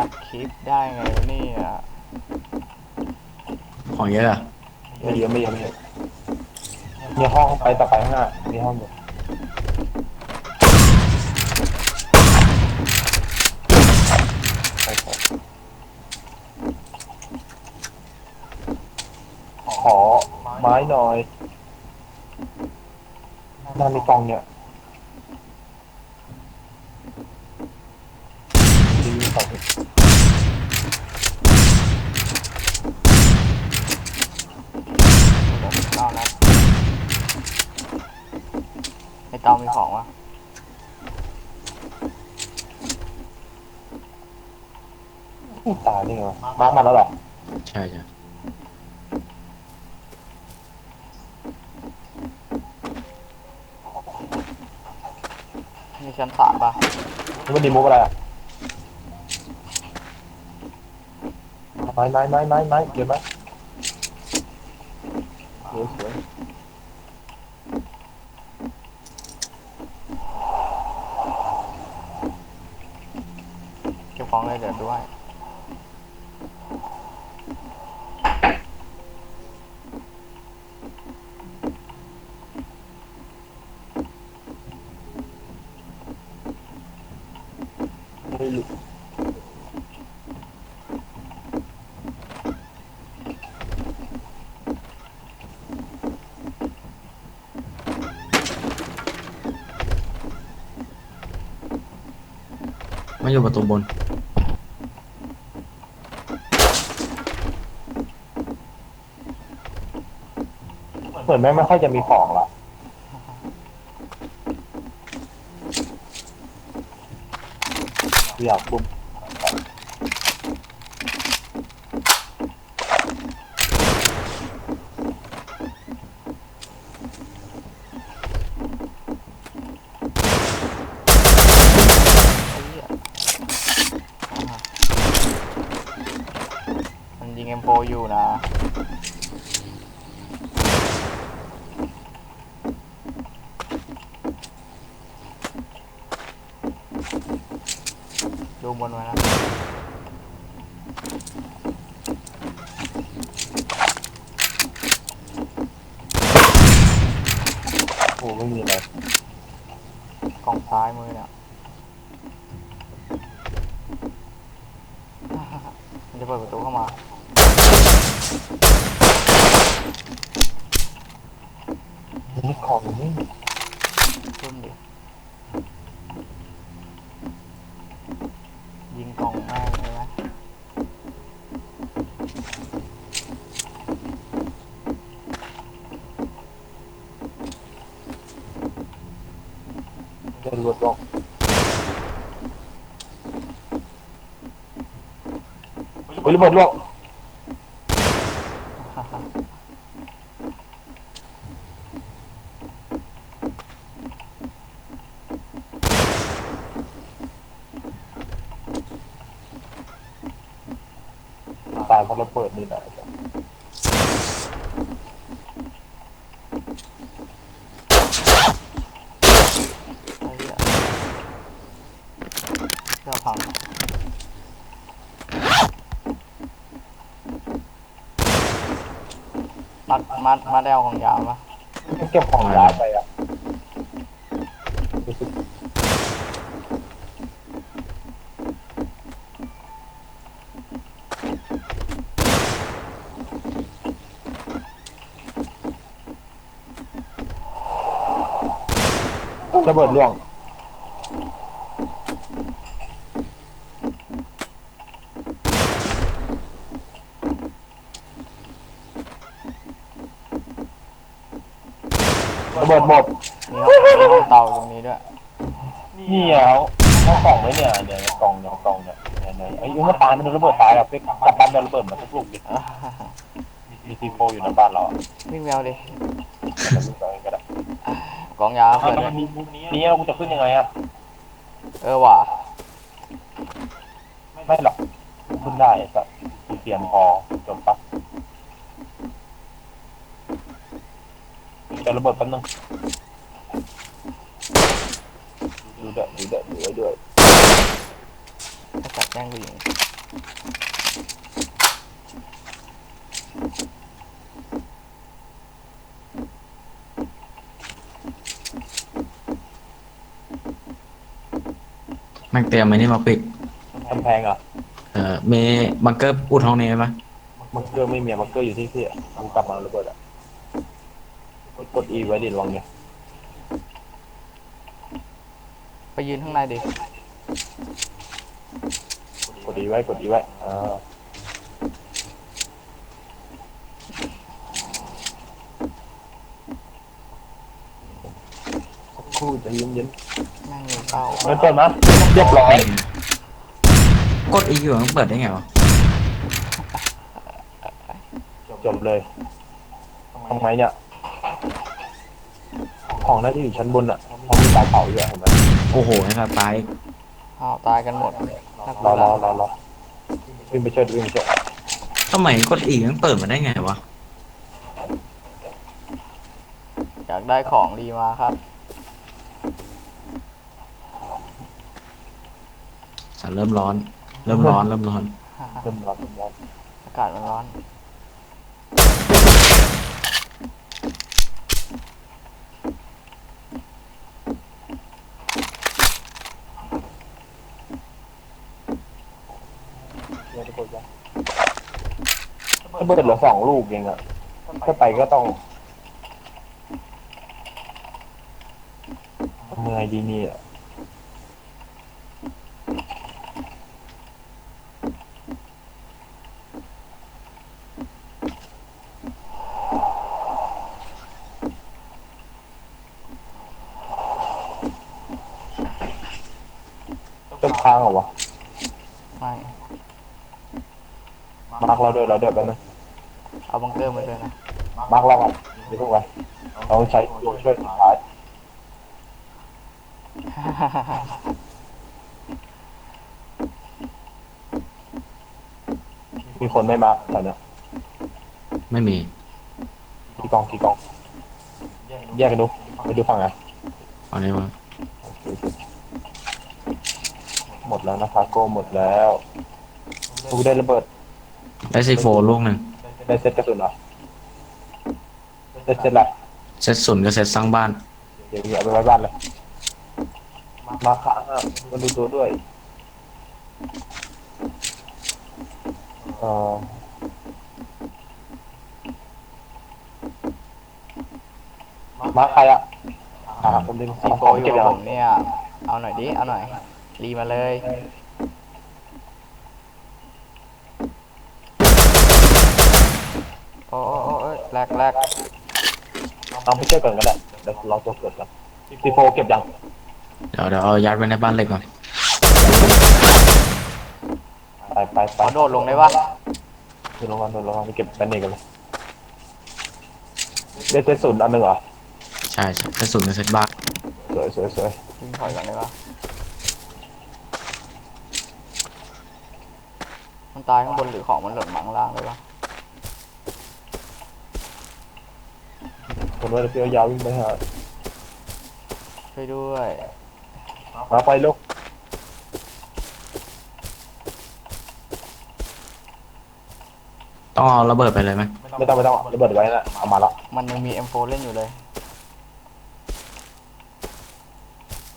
อัดคลิปได้ไงวะเนี่ยของเยอะอะไม่เยอะไม่เยอะไม่เยอะมีห้องไปต่อไปข้างหน้ามีห้องอยู่ไปต่อขอไม้หน่อยน่ามีกล่องเนี่ยดีสอง เดี๋ยวเล่านะไอเตามีของวะ ตายได้ไงวะมาร์คมาแล้วเหรอใช่ใช่มีชั้นสามปะนี่มันดีมุกอะไรอะไม้ไม้ไม้ไม้ไม้เดี๋ยวไหมสวยสวยเก็บของเลยเดี๋ยวด้วย มันอยู่ประตูบน เหมือนแม่ไม่ค่อยจะมีของละอยากบุ้ม ไอ้เหี้ยอ่า มันยิง M4 อยู่นะ ดูบนไว้นะโอ้ไม่มีอะไรกล่องซ้ายมือเนี่ยมันจะเปิดประตูเข้ามา นี่ของนี่ขึ้นดิยิงกล่องแม่เลยนะเดินรวดลงเฮ้ยระเบิดลวก ตาเราะเบิดนี่แหละไอ้เหี้ยเสื้อพังมัดมัดมัดได้เอาของยาวปะเก็บของยายไปอะ ระเบิดล่วงระเบิดหมดมีห้องมีห้องเตาตรงนี้ด้วยนี่เอาเอากล่องไว้เนี่ยเนี่ยกล่องเนี่ยกล่องเนี่ยเนี่ยเนี่ยไอ้ยุ้งกระตายมันโดนระเบิดตายอะไปกลับบ้านโดนระเบิดมาทุกลูกดิมีซีโฟอยู่ในบ้านเราอะวิ่งแมวดิเราดูไป ก็ได้กองยาวอะเปิดแล้วเลมันยมีนี่เราจะขึ้นยังไงอะ เออว่ะไม่หรอกขึ้นได้แต่เตรียมพอจบปะจะระเบิดแป๊บนึงดูเด้อดูเด้อดูไว้ด้วยไอ้สัตว์แย่งกูยิง แม่งเตรียมไอ้นี่มาปิด กำแพงอะเอ่อมีบังเกอร์อุดห้องนี้ไหมมังเกอร์ไม่มีมังเกอร์อยู่ที่ที่อะมันกลับมาระเบิดอะกด E ไว้ดิระวังเนี่ยไปยืนข้างในดิกด E ไว้กด E ไว้อ่าสักครู่ใจะเย็นเย็นแม่ง เลยเป้าๆเริ่มต้นะเรียบร้อยกดอีกอยู่มันเปิดได้ไงวะจบเลยทำไมเนี่ย ของน่าจะอยู่ชั้นบนอะมันมีตาเผาอยู่อะเห็นไหมโอ้โหไอ้สัตว์ตายอ้าวตายกันหมดนักรอรอรอรอวิ่งไปช่วยวิ่งไปช่วยทำไมกดอีกมันเปิดมาได้ไงวะอยากได้ของดีมาครับ สัตว์ เริ่มร้อน เริ่มร้อน เริ่มร้อน เริ่มร้อนเริ่มร้อนอากาศมันร้อนเดี๋ยวทุกคนจะถ้าเบิดเหลือสองลูกเองอะถ้าไปก็ต้องทำยังไงดีเนี่ย ค้างเหรอวะไม่มาร์กเราด้วยเราเดือดแล้วนะเอาบังเกอร์มาด้วยนะมาร์กเราอะไม่ต้องไว้เราใช้ตัวช่วยสุดท้ายมีคนไม่มาแต่เนี้ยไม่มีกี่กองกี่กองแยกกันดูไปดูฝั่งไหนเอานี้มา หมดแล้วนะคาโก้หมดแล้วกูได้ระเบิดได้ซีโฟลูกหนึ่งได้เซตกระสุนเหรอได้เซตอะไรเซตศูนย์กับเซตสร้างบ้าน เดี๋ยวเอาไปไว้บ้านเลย มาค่ะมาดูตัวด้วยเอ่อมาใครอะอ่าผมดึงซีของโฟของอเก็บยู่ยักับงผมเนี่ย เอาหน่อยดิ เอาหน่อย รีมาเลยโอ้โอ้โอ้เอ้ยแรกแรกเอาไปช่วยก่อนก็ได้เดี๋ยวรอตัวเกิดกันซีโฟเก็บยังเดี๋ยวเดี๋ยวเอายัดไว้ในบ้านเหล็กก่อนไปไปไปขอโดดลงได้ปะโดนลงมาโดนลงมาไปเก็บแบนเนตกันเลยได้เซตศูนย์อันหนึ่งเหรอใช่ใช่เซตศูนย์กับเซตบ้านสวยสวยสวยวิ่งถอยก่อนได้ปะ มันตายข้างบนหรือของมันหล่นมาข้างล่างเลยปะคนว่าจะเปียวยาววิ่งไปหาช่วยด้วยมาไปลูกต้องเอาระเบิดไปเลยไหมไม่ต้องไม่ต้องระเบิดไว้นะเอามาละมันยังมี M4 เล่นอยู่เลย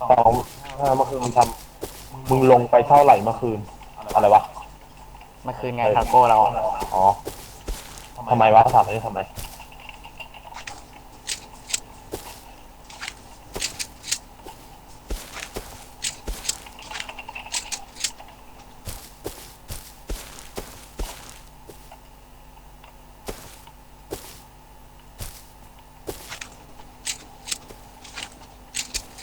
สองห้าเมื่อคืนมึงทำมึงลงไปเท่าไหร่เมื่อคืนอะไรวะ มันคืนไงคาโก้เราอ๋อทำไมวะถามนี้ทำไม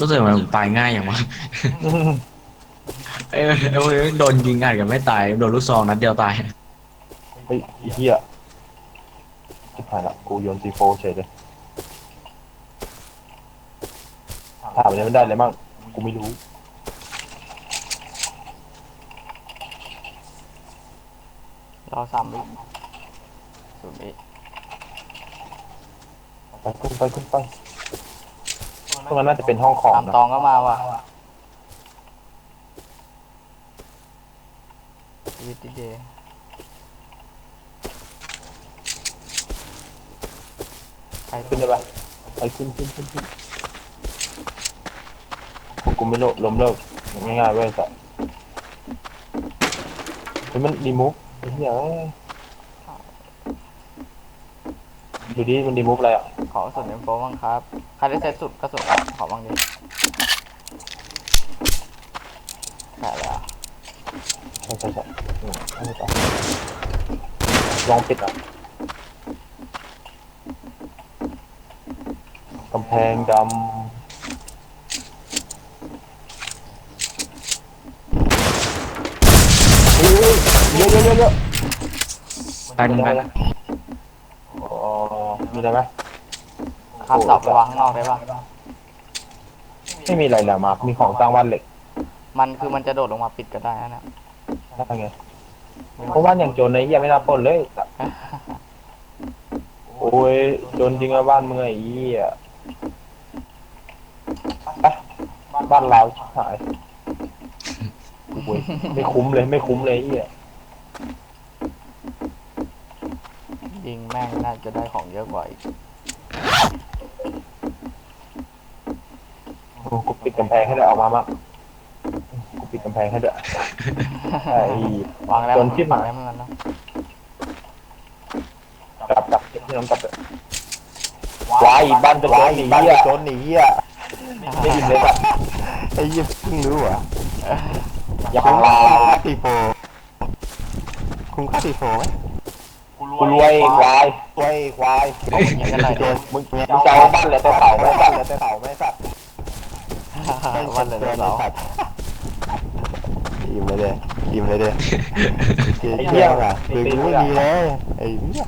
รู้สึกมันตายง่ายอย่างวะเอ้ยเอ้ยโดนยิงอัดกันไม่ตาย โดนลูกซองนัดเดียวตาย เฮ้ยไอ้เหี้ยชิบหายละกูโยนซีโฟเฉยเลยถามมันยังไม่ได้เลยมั่งกูไม่รู้รอสามวิศูนย์วิไปขึ้นไปขึ้นไปตรงนั้นน่าจะเป็นห้องของตามนะตองก็มาว่ะ วิติเดย์ไปขึ้นได้ปะไปขึ้นขึ้นขึ้นขึ้นพวกกูไม่โลล้มเลิกง่ายๆเว้ยสัสเฮ้ยมันดีมุฟไอ้เหี้ยเอ้ยดูดิมันดีมุฟอะไรอะขอกระสุนเอ็มโฟบ้างครับใครได้เซตสุดกระสุนอะขอบ้างดิแปะแล้ว ใช่ใช่ใช่อืมเอาไปต่อลองปิดอะกำแพงดำอุ้ยเยอะเยอะเยอะเยอะตายหนึ่งไปละอ๋อมีอะไรไหมข้ามเสาไปวางข้างนอกได้ปะไม่มีอะไรแหละมาร์คมีของสร้างบ้านเหล็ก มันคือมันจะโดดลงมาปิดก็ได้นะเนี่ย ได้ไงเพราะว่าอย่างโจรในเหี้ยไม่น่าปล้นเลยสัสโอ้ยโจรจริงอะบ้านเมืองไอ้เหี้ยไปบ้านเราชิบหายโอ้ยไม่คุ้มเลยไม่คุ้มเลยไอ้เหี้ยยิงแม่งน่าจะได้ของเยอะกว่าอีกโอ้กูปิดกำแพงให้ได้ออกมามั้งกูปิดกำแพงให้ด้วย ไอ้วางแล้วจนที่หมาวางแล้วมันเนอะกลับกลับที่น้องกลับเถอะวายบ้านจะโจรหนีบ้านเหี้ยโจรหนีอะได้ยินเลยสัสไอ้ยี่เพิ่งรู้เหรอะอย่าคุ้มค่าตีโฟคุ้มค่าตีโฟไหมกูรวยควายตัวไอ้ควายมึงจะเอาบ้านเหลือแต่เสาไม่สัสัตตว์ว์แต่เต่าไม่สัตว์วันเหลยโจรเหร อสัตว์ยิ้มเลยเด้ยิ้มเลยเด้เกี่ไอ้ยเหี้เยี่ยยงอะปืนกูไม่มีเลยไอ้เหี้ย